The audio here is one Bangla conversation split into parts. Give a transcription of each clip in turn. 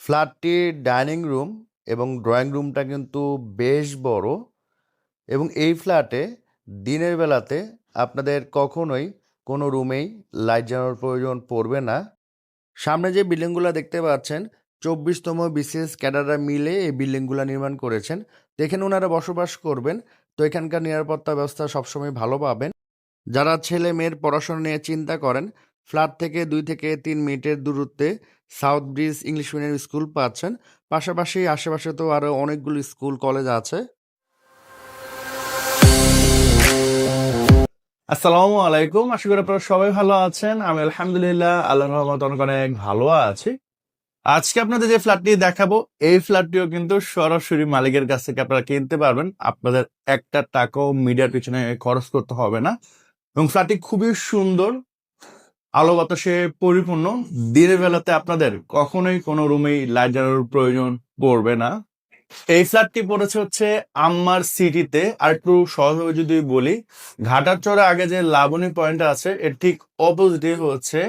ফ্ল্যাটটির ডাইনিং রুম এবং ড্রয়িং রুমটা কিন্তু বেশ বড় এবং এই ফ্ল্যাটে দিনের বেলাতে আপনাদের কখনোই কোনো রুমেই লাইট জ্বালানোর প্রয়োজন পড়বে না। সামনে যে বিল্ডিংগুলো দেখতে পাচ্ছেন, চব্বিশতম বিসিএস ক্যাডাররা মিলে এই বিল্ডিংগুলো নির্মাণ করেছেন। তো এখানে ওনারা বসবাস করবেন, তো এখানকার নিরাপত্তা ব্যবস্থা সবসময় ভালো পাবেন। যারা ছেলে মেয়ের পড়াশোনা নিয়ে চিন্তা করেন, ফ্ল্যাট থেকে দুই থেকে তিন মিনিটের দূরত্বে South Bridge English Medium School পাচ্ছেন। পাশাপাশি আশেপাশে তো আরও অনেকগুলো স্কুল, কলেজ আছে। আসসালামু আলাইকুম। আশা করি আপনারা সবাই ভালো আছেন। আমি আলহামদুলিল্লাহ আল্লাহ রহমত অনেক অনেক ভালো আছি। আজকে আপনাদের যে ফ্ল্যাটটি দেখাবো, এই ফ্ল্যাটটিও কিন্তু সরাসরি মালিকের কাছ থেকে আপনারা কিনতে পারবেন। আপনাদের একটা টাকাও মিডিয়ার পিছনে খরচ করতে হবে না। এবং ফ্ল্যাটটি খুবই সুন্দর আলো বাতাসে পরিপূর্ণ। দিনের বেলাতে আপনাদের কখনোই কোনো রুমেই লাইট জ্বালানোর প্রয়োজন পড়বে না। এই ফ্ল্যাটটি পড়েছে হচ্ছে আম্মার সিটিতে আর একটু সহজভাবে যদি বলি, ঘাটার চড়ে আগে যে লাবণী পয়েন্ট আছে, এর ঠিক অপোজিটে হচ্ছে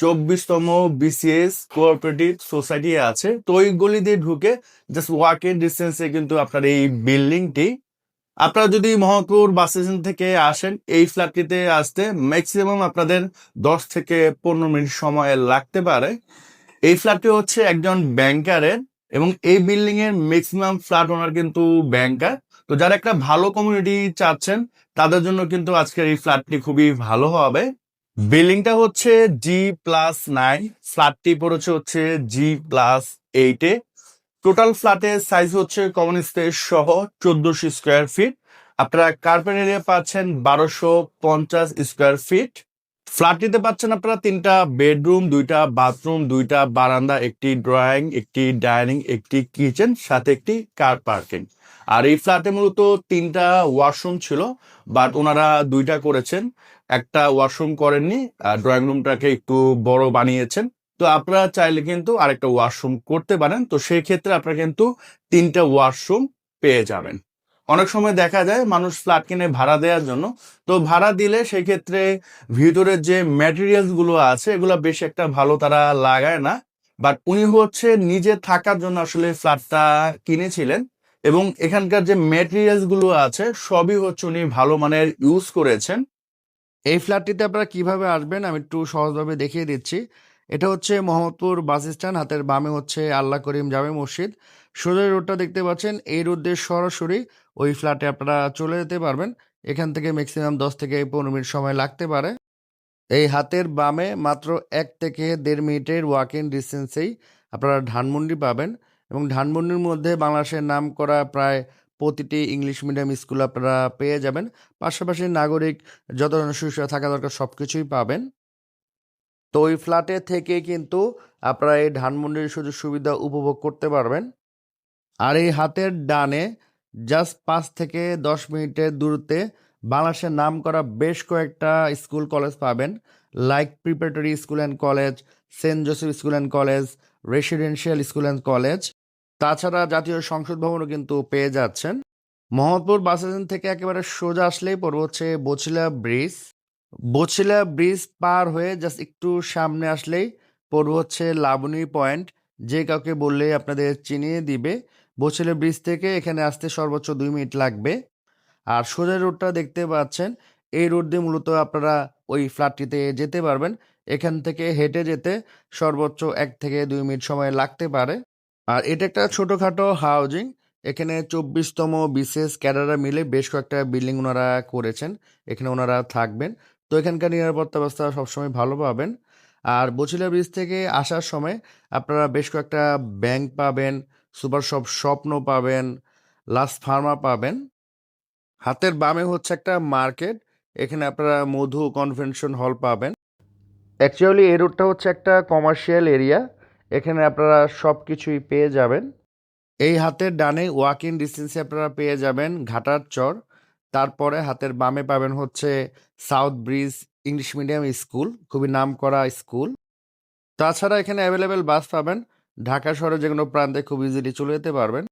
চব্বিশতম বিসিএস কোঅপারেটিভ সোসাইটি আছে। তো ওই গলি দিয়ে ঢুকে জাস্ট ওয়াকিং ডিস্টেন্সে কিন্তু আপনার এই বিল্ডিংটি আপনারা যদি মোহাম্মদপুর বাস স্টেশন থেকে আসেন, এই ফ্ল্যাটটিতে আসতে ম্যাক্সিমাম আপনাদের দশ থেকে পনেরো মিনিট সময় লাগতে পারে। এই ফ্ল্যাটটি হচ্ছে একজন ব্যাংকারের এবং এই বিল্ডিং এর ম্যাক্সিমাম ফ্ল্যাট ওনার কিন্তু ব্যাংকার তো যারা একটা ভালো কমিউনিটি চাচ্ছেন, তাদের জন্য কিন্তু আজকের এই ফ্ল্যাটটি খুবই ভালো হবে। বিল্ডিংটা হচ্ছে জি প্লাস নাইন ফ্ল্যাটটি পড়েছে হচ্ছে জি প্লাস এইটে টোটাল ফ্ল্যাটের সাইজ হচ্ছে কমন স্পেস সহ চোদ্দশো স্কোয়ার ফিট আপনারা কার্পেট এরিয়া পাচ্ছেন বারোশো পঞ্চাশ স্কোয়ার ফিট ফ্ল্যাটটিতে পাচ্ছেন আপনারা তিনটা বেডরুম দুইটা বাথরুম দুইটা বারান্দা, একটি ড্রয়িং একটি ডাইনিং একটি কিচেন সাথে একটি কার পার্কিং আর এই ফ্ল্যাটে মূলত তিনটা ওয়াশরুম ছিল বাট ওনারা দুইটা করেছেন। একটা ওয়াশরুম করেননি, আর ড্রয়িং রুমটাকে একটু বড় বানিয়েছেন। তো আপনারা চাইলে কিন্তু আরেকটা ওয়াশরুম করতে পারেন। তো সেই ক্ষেত্রে আপনারা কিন্তু তিনটা ওয়াশরুম পেয়ে যাবেন। অনেক সময় দেখা যায় মানুষ ফ্ল্যাট কিনে ভাড়া দেওয়ার জন্য। তো ভাড়া দিলে সেই ক্ষেত্রে ভিতরের যে ম্যাটেরিয়ালসগুলো আছে, এগুলো বেশ একটা ভালো তারা লাগায় না। বাট উনি হচ্ছে নিজে থাকার জন্য আসলে ফ্ল্যাটটা কিনেছিলেন এবং এখানকার যে ম্যাটেরিয়ালসগুলো আছে, সবই হচ্ছে উনি ভালো মানের ইউজ করেছেন। এই ফ্ল্যাটটিতে আপনারা কীভাবে আসবেন আমি একটু সহজভাবে দেখিয়ে দিচ্ছি। এটা হচ্ছে মোহাম্মদপুর বাস স্ট্যান্ড, হাতের বামে হচ্ছে আল্লাহ করিম জামে মসজিদ। সোজা রোডটা দেখতে পাচ্ছেন, এই রোড দিয়ে সরাসরি ওই ফ্ল্যাটে আপনারা চলে যেতে পারবেন। এখান থেকে ম্যাক্সিমাম দশ থেকে পনেরো মিনিট সময় লাগতে পারে। এই হাতের বামে মাত্র এক থেকে দেড় মিনিটের ওয়াকিং ডিস্টেন্সেই আপনারা ধানমন্ডি পাবেন এবং ধানমন্ডির মধ্যে বাংলাদেশের নাম করা প্রায় প্রতিটি ইংলিশ মিডিয়াম স্কুল আপনারা পেয়ে যাবেন। পাশাপাশি নাগরিক, যত সুবিধা থাকা দরকার সব কিছুই পাবেন। তো ওই ফ্ল্যাটে থেকে কিন্তু আপনারা এই ধানমন্ডির সুযোগ সুবিধা উপভোগ করতে পারবেন। আর এই হাতের ডানে জাস্ট পাঁচ থেকে দশ মিনিটের দূরত্বে বাংলাদেশের নাম করা বেশ কয়েকটা স্কুল কলেজ পাবেন। Like preparatory school and college Saint Joseph school and college residential school and college তাছাড়া জাতীয় সংসদ ভবনও কিন্তু পেয়ে যাচ্ছেন। মোহাম্মদপুর বাস স্টেশন থেকে একেবারে সোজা আসলেই পড়ব হচ্ছে বছিলা ব্রিজ। বছিলা ব্রিজ পার হয়ে জাস্ট একটু সামনে আসলেই পড়ব হচ্ছে লাবণী পয়েন্ট যে কাউকে বললেই আপনাদের চিনিয়ে দিবে। বছিলা ব্রিজ থেকে এখানে আসতে সর্বোচ্চ দুই মিনিট লাগবে। আর সোজা রোডটা দেখতে পাচ্ছেন, এই রোড দিয়ে মূলত আপনারা ওই ফ্ল্যাটটিতে যেতে পারবেন। এখান থেকে হেঁটে যেতে সর্বোচ্চ এক থেকে দুই মিনিট সময় লাগতে পারে। আর এটা একটা ছোটোখাটো হাউজিং এখানে চব্বিশতম বিশেষ ক্যাডাররা মিলে বেশ কয়েকটা বিল্ডিং ওনারা করেছেন। এখানে ওনারা থাকবেন। তো এখানকার নিরাপত্তা ব্যবস্থা সবসময় ভালো পাবেন। আর বছিলা ব্রিজ থেকে আসার সময় আপনারা বেশ কয়েকটা ব্যাংক পাবেন সুপার শপ স্বপ্ন পাবেন লাস্ট ফার্মা পাবেন। হাতের বামে হচ্ছে একটা মার্কেট এখানে আপনারা মধু কনভেনশন হল পাবেন। অ্যাকচুয়ালি এই রোডটা হচ্ছে একটা কমার্শিয়াল এরিয়া এখানে আপনারা সব কিছুই পেয়ে যাবেন। এই হাতের ডানে ওয়াকিং ডিস্টেন্সে আপনারা পেয়ে যাবেন ঘাটার চর। তারপরে হাতের বামে পাবেন হচ্ছে South Bridge English Medium School খুবই নাম করা স্কুল তাছাড়া এখানে অ্যাভেলেবেল বাস পাবেন। ঢাকা শহরে যে কোনো প্রান্তে খুব ইজিলি চলে যেতে পারবেন।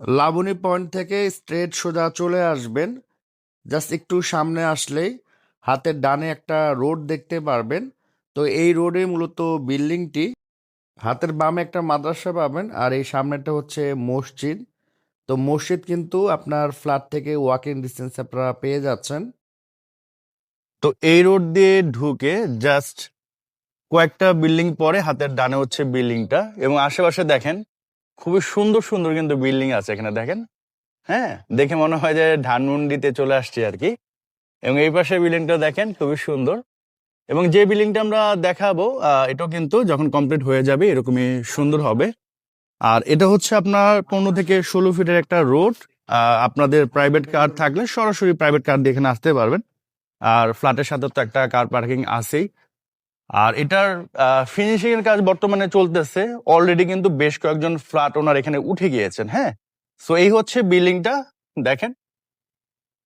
লাবণী পয়েন্ট থেকে স্ট্রেট সোজা চলে আসবেন। জাস্ট একটু সামনে আসলেই হাতের ডানে একটা রোড দেখতে পারবেন। তো এই রোডে মূলত বিল্ডিংটি হাতের বামে একটা মাদ্রাসা পাবেন আর এই সামনেটা হচ্ছে মসজিদ। তো মসজিদ কিন্তু আপনার ফ্ল্যাট থেকে ওয়াকিং ডিস্টেন্স আপনারা পেয়ে যাচ্ছেন। তো এই রোড দিয়ে ঢুকে জাস্ট কয়েকটা বিল্ডিং পরে হাতের ডানে হচ্ছে বিল্ডিংটা এবং আশেপাশে দেখেন, খুবই সুন্দর সুন্দর কিন্তু বিল্ডিং আছে এখানে দেখেন। হ্যাঁ দেখে মনে হয় যে ধানমন্ডিতে চলে আসছি আর কি। এবং এই পাশে বিল্ডিংটা দেখেন, খুবই সুন্দর। এবং যে বিল্ডিংটা আমরা দেখাবো এটাও কিন্তু যখন কমপ্লিট হয়ে যাবে, এরকমই সুন্দর হবে। আর এটা হচ্ছে আপনার পনেরো থেকে ষোলো ফিটের একটা রোড। আপনাদের প্রাইভেট কার থাকলে সরাসরি প্রাইভেট কার দিয়ে এখানে আসতে পারবেন। আর ফ্ল্যাটের সাথে তো একটা কার পার্কিং আছেই। আর এটার ফিনিশিং এর কাজ বর্তমানে চলতেছে। অলরেডি কিন্তু বেশ কয়েকজন ফ্ল্যাট ওনার এখানে উঠে গিয়েছেন হ্যাঁ? সো এই হচ্ছে বিল্ডিংটা দেখেন।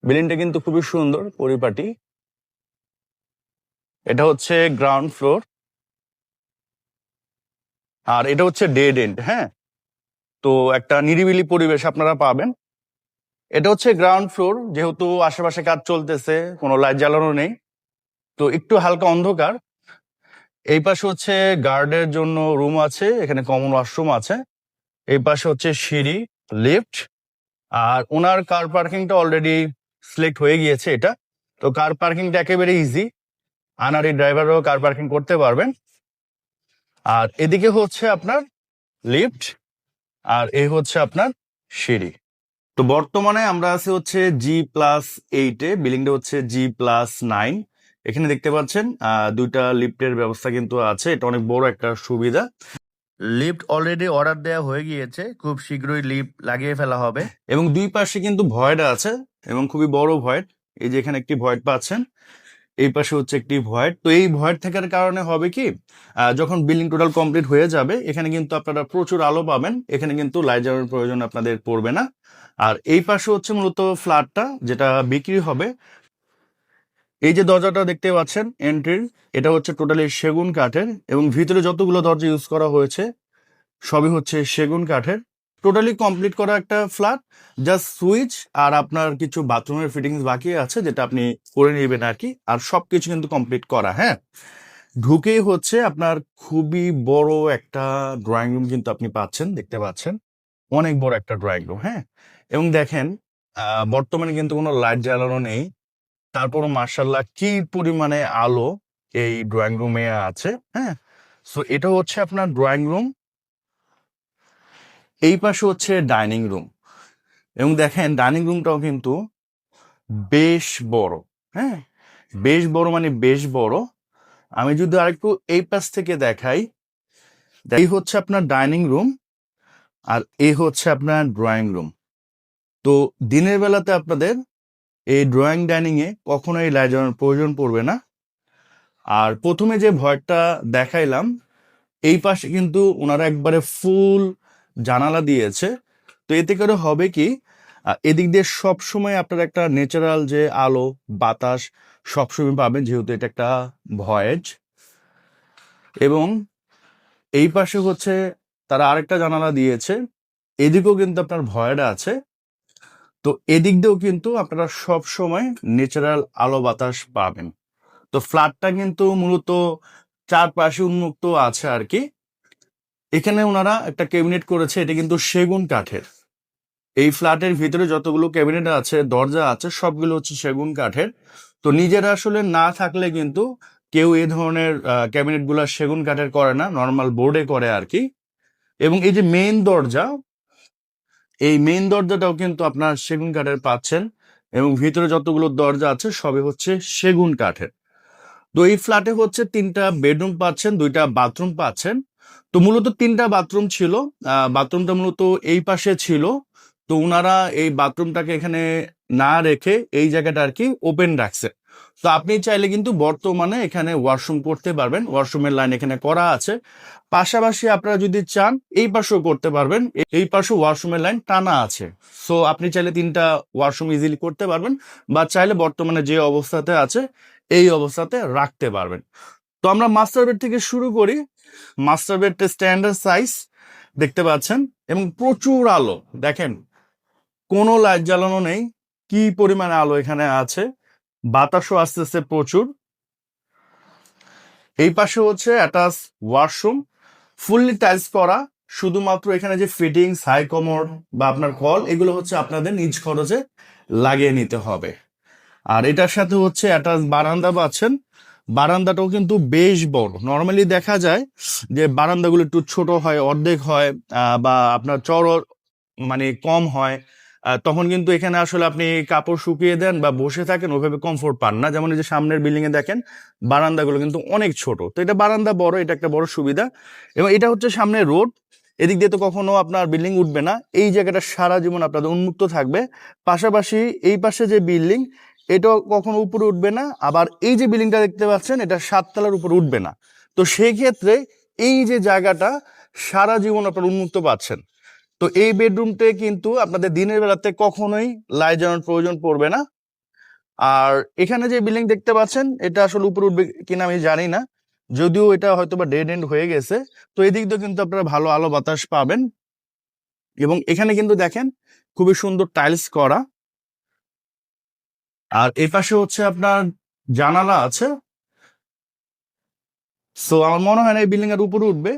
বিল্ডিংটা কিন্তু খুবই সুন্দর, পরিপাটি। এটা হচ্ছে গ্রাউন্ড ফ্লোর আর এটা হচ্ছে ডেড এন্ড হ্যাঁ? তো একটা নিরিবিলি পরিবেশ আপনারা পাবেন। এটা হচ্ছে গ্রাউন্ড ফ্লোর যেহেতু আশেপাশে কাজ চলতেছে, কোনো লাইট জ্বালানো নেই। তো একটু হালকা অন্ধকার। এই পাশে হচ্ছে গার্ডের জন্য রুম আছে, এখানে কমন ওয়াশরুম আছে। এই পাশে হচ্ছে সিঁড়ি লিফট আর ওনার কার পার্কিংটা অলরেডি সিলেক্ট হয়ে গিয়েছে এটা। তো কার পার্কিংটা একেবারে ইজি আনারি ড্রাইভারও কার পার্কিং করতে পারবেন। আর এদিকে হচ্ছে আপনার লিফট আর এ হচ্ছে আপনার সিঁড়ি। তো বর্তমানে আমরা আছি হচ্ছে জি প্লাস এইটে বিল্ডিংটা হচ্ছে জি প্লাস নাইন এখানে দেখতে পাচ্ছেন দুইটা লিফটের ব্যবস্থা কিন্তু আছে। এটা অনেক বড় একটা সুবিধা। লিফট অলরেডি অর্ডার দেওয়া হয়ে গিয়েছে। খুব শীঘ্রই লিফট লাগিয়ে ফেলা হবে। এবং দুই পাশে কিন্তু ভয়েড আছে, এবং খুবই বড় ভয়েড এই যে এখানে একটি ভয়েড পাচ্ছেন। এই পাশে হচ্ছে একটি ভয়েড। তো এই ভয়েড থাকার কারণে হবে কি যখন বিল্ডিং টোটাল কমপ্লিট হয়ে যাবে, এখানে কিন্তু আপনারা প্রচুর আলো পাবেন। এখানে কিন্তু লাইট জ্বালানোর প্রয়োজন আপনাদের পড়বে না। আর এই পাশে হচ্ছে মূলত ফ্ল্যাটটা যেটা বিক্রি হবে। এই যে দরজাটা দেখতে পাচ্ছেন এন্ট্রির এটা হচ্ছে টোটালি সেগুন কাঠের এবং ভিতরে যতগুলো দরজা ইউজ করা হয়েছে, সবই হচ্ছে সেগুন কাঠের। টোটালি কমপ্লিট করা একটা ফ্ল্যাট জাস্ট সুইচ আর আপনার কিছু বাথরুমের ফিটিংস বাকি আছে যেটা আপনি করে নেবেন আর কি। আর সব কিছু কিন্তু কমপ্লিট করা হ্যাঁ? ঢুকেই হচ্ছে আপনার খুবই বড় একটা ড্রয়িং রুম কিন্তু আপনি পাচ্ছেন, দেখতে পাচ্ছেন। অনেক বড় একটা ড্রয়িং রুম হ্যাঁ? এবং দেখেন বর্তমানে কিন্তু কোনো লাইট জ্বালানো নেই। তারপর মার্শাল্লাহ কি পরিমাণে আলো এই ড্রয়িং রুমে আছে হ্যাঁ? সো এটা হচ্ছে আপনার ড্রয়িং রুম এই পাশে হচ্ছে ডাইনিং রুম। এবং দেখেন ডাইনিং রুমটাও কিন্তু বেশ বড় হ্যাঁ? বেশ বড় মানে বেশ বড়। আমি যদি আরেকটু এই পাশ থেকে দেখাই এই হচ্ছে আপনার ডাইনিং রুম আর এ হচ্ছে আপনার ড্রয়িং রুম। তো দিনের বেলাতে আপনাদের এই ড্রয়িং ডাইনিং এ কখনোই লাইট প্রয়োজন পড়বে না। আর প্রথমে যে ভয়টা দেখাইলাম এই পাশে কিন্তু ওনারা একবারে ফুল জানালা দিয়েছে। তো এতে করে হবে কি এদিক দিয়ে সবসময় আপনার একটা ন্যাচারাল যে আলো, বাতাস সবসময় পাবেন, যেহেতু এটা একটা ভয়েজ এবং এই পাশে হচ্ছে তারা আরেকটা জানালা দিয়েছে। এদিকেও কিন্তু আপনার ভয়টা আছে। তো এদিক দিয়েও কিন্তু আপনারা সব সময় ন্যাচারাল আলো, বাতাস পাবেন। তো ফ্ল্যাটটা কিন্তু মূলত চারপাশে উন্মুক্ত আছে আর কি। এখানে ওনারা একটা ক্যাবিনেট করেছে, এটা কিন্তু সেগুন কাঠের। এই ফ্ল্যাটের ভিতরে যতগুলো ক্যাবিনেট আছে, দরজা আছে, সবগুলো হচ্ছে সেগুন কাঠের। তো নিজেরা আসলে না থাকলে কিন্তু কেউ এ ধরনের ক্যাবিনেটগুলা সেগুন কাঠের করে না, নর্মাল বোর্ডে করে আর কি। এবং এই যে মেইন দরজা, এই মেইন দরজাটাও কিন্তু আপনার সেগুন কাঠের পাচ্ছেন। এবং ভিতরে যতগুলো দরজা আছে, সবই হচ্ছে সেগুন কাঠের। তো এই ফ্ল্যাটে হচ্ছে তিনটা বেডরুম পাচ্ছেন, দুইটা বাথরুম পাচ্ছেন। তো মূলত তিনটা বাথরুম ছিল বাথরুমটা মূলত এই পাশে ছিল। তো ওনারা এই বাথরুমটাকে এখানে না রেখে এই জায়গাটা আর কি ওপেন রাখছে। তো আপনি চাইলে কিন্তু বর্তমানে এখানে ওয়াশরুম করতে পারবেন। ওয়াশরুমের লাইন এখানে করা আছে। পাশাপাশি আপনারা যদি চান, এই পাশেও করতে পারবেন। এই পাশে ওয়াশরুমের লাইন টানা আছে। সো আপনি চাইলে তিনটা ওয়াশরুম ইজিলি করতে পারবেন বা চাইলে বর্তমানে যে অবস্থাতে আছে, এই অবস্থাতে রাখতে পারবেন। তো আমরা মাস্টার বেড থেকে শুরু করি। মাস্টার বেডটা স্ট্যান্ডার্ড সাইজ দেখতে পাচ্ছেন, এবং প্রচুর আলো। দেখেন, কোনো লাইট জ্বালানো নেই, কি পরিমাণে আলো এখানে আছে? বাতাসও আসতেছে প্রচুর। এই পাশে হচ্ছে অ্যাটাচ ওয়াশরুম ফুললি টাইলস করা, শুধুমাত্র এখানে যে ফিটিংস হাই কমোড বা আপনার কল, এগুলো হচ্ছে আপনাদের নিজ খরচে লাগিয়ে নিতে হবে। আর এটার সাথে হচ্ছে অ্যাটাচ বারান্দা পাচ্ছেন বারান্দাটাও কিন্তু বেশ বড়। নর্মালি দেখা যায় যে বারান্দাগুলো একটু ছোট হয়, অর্ধেক হয় বা আপনার চর মানে কম হয় তখন কিন্তু এখানে আসলে আপনি কাপড় শুকিয়ে দেন বা বসে থাকেন, ওইভাবে কমফোর্ট পান না। যেমন এই যে সামনের বিল্ডিং এ দেখেন, বারান্দাগুলো কিন্তু অনেক ছোট। তো এটা বারান্দা বড়, এটা একটা বড় সুবিধা। এবং এটা হচ্ছে সামনে রোড। এদিক দিয়ে তো কখনো আপনার বিল্ডিং উঠবে না। এই জায়গাটা সারা জীবন আপনাদের উন্মুক্ত থাকবে। পাশাপাশি এই পাশে যে বিল্ডিং এটাও কখনো উপরে উঠবে না। আবার এই যে বিল্ডিংটা দেখতে পাচ্ছেন, এটা সাততলার উপরে উঠবে না। তো সেই ক্ষেত্রে এই যে জায়গাটা সারা জীবন আপনার উন্মুক্ত পাচ্ছেন। তো এই বেডরুমতে কিন্তু আপনাদের দিনের বেলাতে কখনোই লাইট জ্বালানোর প্রয়োজন পড়বে না। আর এখানে যে বিল্ডিং দেখতে পাচ্ছেন, এটা আসলে উপরে উঠবে কিনা আমি জানি না। যদিও এটা হয়তো বা ডেড এন্ড হয়ে গেছে। তো এদিক দিয়ে কিন্তু আপনারা ভালো আলো বাতাস পাবেন। এবং এখানে কিন্তু দেখেন, খুবই সুন্দর টাইলস করা। আর এই পাশে হচ্ছে আপনার জানালা আছে। সো আমার মনে হয় না এই বিল্ডিং এর উপরে উঠবে।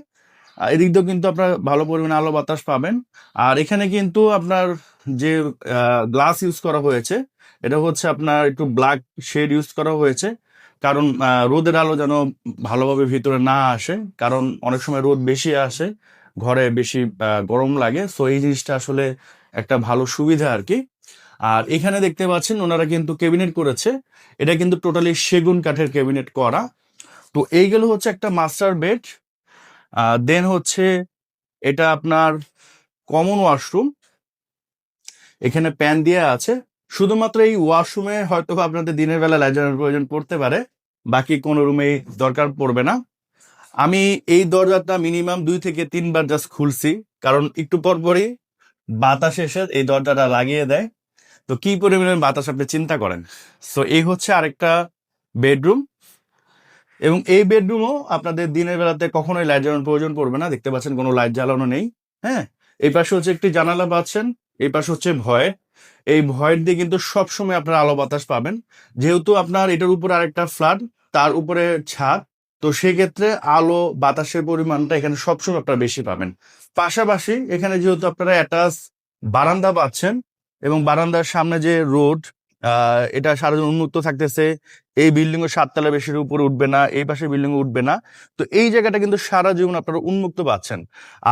এদিক দিয়েও কিন্তু আপনার ভালো পরিমাণে আলো বাতাস পাবেন। আর এখানে কিন্তু আপনার যে গ্লাস ইউজ করা হয়েছে, এটা হচ্ছে আপনার একটু ব্ল্যাক শেড ইউজ করা হয়েছে। কারণ রোদের আলো যেন ভালোভাবে ভিতরে না আসে। কারণ অনেক সময় রোদ বেশি আসে, ঘরে বেশি গরম লাগে। সো এই জিনিসটা আসলে একটা ভালো সুবিধা আর কি। আর এখানে দেখতে পাচ্ছেন ওনারা কিন্তু ক্যাবিনেট করেছে। এটা কিন্তু টোটালি সেগুন কাঠের ক্যাবিনেট করা। তো এইগুলো হচ্ছে একটা মাস্টার বেড। দেন হচ্ছে এটা আপনার কমন ওয়াশরুম। এখানে প্যান দিয়ে আছে। শুধুমাত্র এই ওয়াশরুমে হয়তো আপনাদের দিনের বেলা লাইট জ্বালানোর প্রয়োজন পড়তে পারে। বাকি কোনো রুমে দরকার পড়বে না। আমি এই দরজাটা মিনিমাম দুই থেকে তিনবার জাস্ট খুলছি। কারণ একটু পর পরই বাতাস এসে এই দরজাটা লাগিয়ে দেয়। তো কি পরিমাণে বাতাস আপনি চিন্তা করেন? সো এই হচ্ছে আরেকটা বেডরুম এবং এই বেডরুমও আপনাদের দিনের বেলাতে কখনোই লাইট জ্বালানোর প্রয়োজন পড়বে না। দেখতে পাচ্ছেন কোনো লাইট জ্বালানো নেই হ্যাঁ? এই পাশে হচ্ছে একটি জানালা পাচ্ছেন, এই পাশে হচ্ছে ভয়। এই ভয়ের দিয়ে কিন্তু সবসময় আপনার আলো বাতাস পাবেন। যেহেতু আপনার এটার উপর আরেকটা ফ্ল্যাট তার উপরে ছাদ, তো সেক্ষেত্রে আলো বাতাসের পরিমাণটা এখানে সবসময় আপনারা বেশি পাবেন। পাশাপাশি এখানে যেহেতু আপনারা অ্যাটাচ বারান্দা পাচ্ছেন এবং বারান্দার সামনে যে রোড এটা সারাদিন উন্মুক্ত থাকতেছে। এই বিল্ডিং এর সাততলা বেশির উপরে উঠবে না, এই পাশে বিল্ডিং উঠবে না। তো এই জায়গাটা কিন্তু সারা জীবন আপনারা উন্মুক্ত পাচ্ছেন।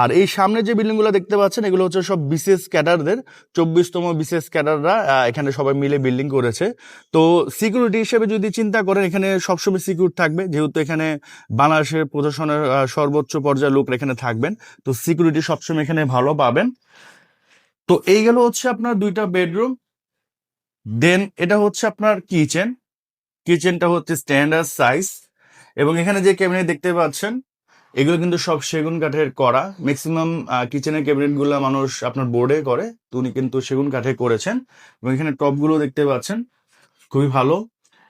আর এই সামনে যে বিল্ডিংগুলো দেখতে পাচ্ছেন, এগুলো হচ্ছে সব বিসিএস ক্যাডারদের, চব্বিশতম বিসিএস ক্যাডাররা এখানে সবাই মিলে বিল্ডিং করেছে। তো সিকিউরিটি হিসেবে যদি চিন্তা করেন, এখানে সবসময় সিকিউর থাকবে। যেহেতু এখানে বাংলাদেশের প্রশাসনের সর্বোচ্চ পর্যায়ের লোক এখানে থাকবেন, তো সিকিউরিটি সবসময় এখানে ভালো পাবেন। তো এই গেল হচ্ছে আপনার দুইটা বেডরুম। দেন এটা হচ্ছে আপনার কিচেন কিচেনটা হচ্ছে স্ট্যান্ডার্ড সাইজ এবং এখানে যে ক্যাবিনেট দেখতে পাচ্ছেন, এগুলো কিন্তু সব সেগুন কাঠের করা। ম্যাক্সিমাম কিচেনের ক্যাবিনেটগুলো মানুষ আপনার বোর্ডে করে, তো উনি কিন্তু সেগুন কাঠে করেছেন। এবং এখানে টপগুলো দেখতে পাচ্ছেন, খুবই ভালো।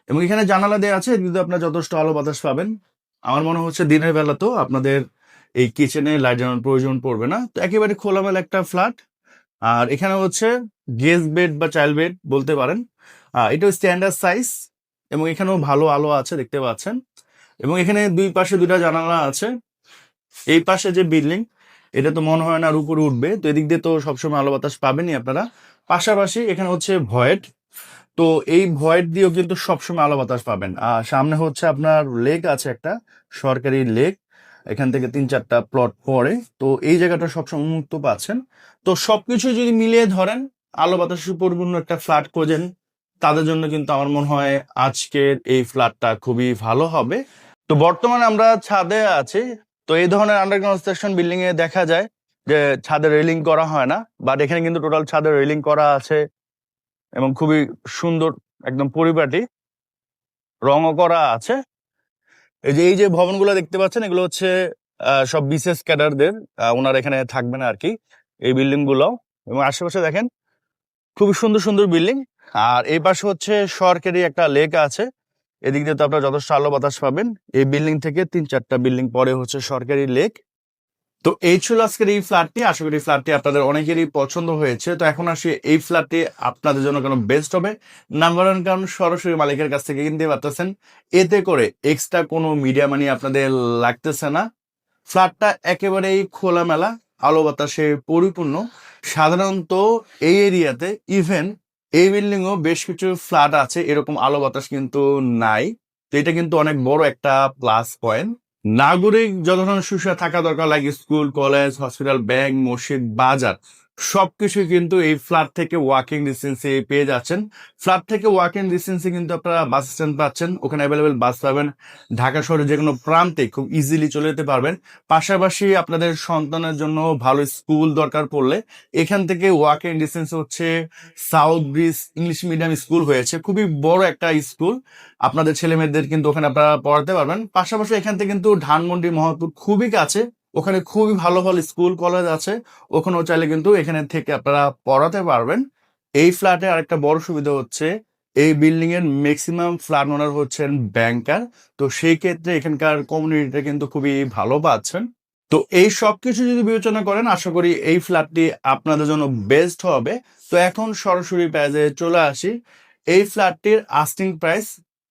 এবং এখানে জানালা দেওয়া আছে কিন্তু আপনার যথেষ্ট আলো বাতাস পাবেন। আমার মনে হচ্ছে দিনের বেলা তো আপনাদের এই কিচেনে লাইট জ্বালানোর প্রয়োজন পড়বে না। তো একেবারে খোলামেলা একটা ফ্ল্যাট আর এখানে হচ্ছে গেস্ট বেড বা চাইল্ড বেড বলতে পারেন। এটাও স্ট্যান্ডার্ড সাইজ এবং এখানেও ভালো আলো আছে, দেখতে পাচ্ছেন। এবং এখানে দুই পাশে দুইটা জানালা আছে। এই পাশে যে বিল্ডিং এটা তো মনে হয় না আর উপরে উঠবে। তো এদিক দিয়ে তো সবসময় আলো বাতাস পাবেনই আপনারা। পাশাপাশি এখানে হচ্ছে ভয়েড তো এই ভয়েড দিয়েও কিন্তু সবসময় আলো বাতাস পাবেন। আর সামনে হচ্ছে আপনার লেক আছে একটা, সরকারি লেক এখান থেকে তিন চারটা প্লট পরে তো এই জায়গাটা সবসময় উন্মুক্ত পাচ্ছেন। তো সবকিছু যদি মিলিয়ে ধরেন, আলো বাতাসের পরিপূর্ণ একটা ফ্ল্যাট খোঁজেন, তাদের জন্য কিন্তু আমার মনে হয় আজকের এই ফ্ল্যাটটা খুবই ভালো হবে। তো বর্তমানে আমরা ছাদে আছি। তো এই ধরনের আন্ডারগ্রাউন্ড স্টেশন বিল্ডিং এ দেখা যায় যে ছাদে রেলিং করা হয় না বাট এখানে কিন্তু টোটাল ছাদে রেলিং করা আছে এবং খুবই সুন্দর একদম পরিপাটি। রঙও করা আছে। এই যে এই যে ভবনগুলো দেখতে পাচ্ছেন, এগুলো হচ্ছে সব বিশেষ ক্যাডারদের ওনারা এখানে থাকবেন আর কি এই বিল্ডিংগুলো এবং আশেপাশে দেখেন, খুবই সুন্দর সুন্দর বিল্ডিং। আর এই পাশে হচ্ছে সরকারি একটা লেক আছে। এদিক দিয়ে তো আপনারা যথেষ্ট আলো বাতাস পাবেন। এই বিল্ডিং থেকে তিন চারটা বিল্ডিং পরে হচ্ছে সরকারি লেক। তো এই ছিল আজকের এই ফ্ল্যাটটি। আশা করি ফ্ল্যাটটি আপনাদের অনেকেরই পছন্দ হয়েছে। তো এখন আসি এই ফ্ল্যাটটি আপনাদের জন্য কেন বেস্ট হবে। নাম্বার ওয়ান কারণ সরাসরি মালিকের কাছ থেকে কিনতে পারতেছেন। এতে করে এক্সট্রা কোনো মিডিয়া মানি আপনাদের লাগতেছে না। ফ্ল্যাটটা একেবারেই খোলামেলা, আলো বাতাসে পরিপূর্ণ। সাধারণত এই এরিয়াতে ইভেন এই বিল্ডিং ও বেশ কিছু ফ্ল্যাট আছে, এরকম আলো বাতাস কিন্তু নাই। তো এটা কিন্তু অনেক বড় একটা প্লাস পয়েন্ট নাগরিক যত সুবিধা থাকা দরকার লাগে স্কুল কলেজ হসপিটাল ব্যাংক মসজিদ বাজার সবকিছু কিন্তু এই ফ্ল্যাট থেকে ওয়াকিং ডিস্টেন্সে পেয়ে যাচ্ছেন। ফ্ল্যাট থেকে ওয়াকিং ডিস্টেন্সে কিন্তু আপনারা বাস স্ট্যান্ড পাচ্ছেন। ওখানে অ্যাভেলেবেল বাস পাবেন। ঢাকা শহরে যে কোনো প্রান্তে খুব ইজিলি চলে যেতে পারবেন। পাশাপাশি আপনাদের সন্তানের জন্য ভালো স্কুল দরকার পড়লে এখান থেকে ওয়াকিং ডিস্টেন্স হচ্ছে South Bridge English Medium School হয়েছে। খুবই বড় একটা স্কুল আপনাদের ছেলে মেয়েদের কিন্তু ওখানে আপনারা পড়াতে পারবেন। পাশাপাশি এখান থেকে কিন্তু ধানমন্ডি মহৎপুর খুবই কাছে। ওখানে খুবই ভালো ভালো স্কুল, কলেজ আছে। ওখানেও চাইলে কিন্তু এখানে থেকে আপনারা পড়াতে পারবেন। এই ফ্ল্যাটে আরেকটা বড় সুবিধা হচ্ছে, এই বিল্ডিং এর ম্যাক্সিমাম ফ্ল্যাট ওনার হচ্ছেন ব্যাংকার তো সেই ক্ষেত্রে এখানকার কমিউনিটিটা কিন্তু খুবই ভালো পাচ্ছেন। তো এই সব কিছু যদি বিবেচনা করেন, আশা করি এই ফ্ল্যাটটি আপনাদের জন্য বেস্ট হবে। তো এখন সরাসরি প্রাইজে চলে আসি। এই ফ্ল্যাটটির আস্টিং প্রাইস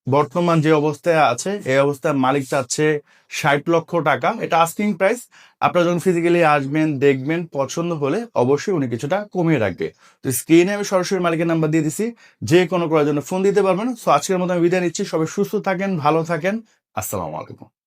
বর্তমান যে অবস্থায় আছে, এই অবস্থায় মালিক চাচ্ছে ষাট লক্ষ টাকা। এটা আস্কিং প্রাইস আপনারা যখন ফিজিক্যালি আসবেন, দেখবেন, পছন্দ হলে অবশ্যই উনি কিছুটা কমিয়ে রাখবে। তো স্ক্রিনে আমি সরাসরি মালিকের নাম্বার দিয়ে দিছি। যে কোনো করার জন্য ফোন দিতে পারবেন সো আজকের মতো আমি বিদায় নিচ্ছি। সবাই সুস্থ থাকেন, ভালো থাকেন। আসসালামু আলাইকুম।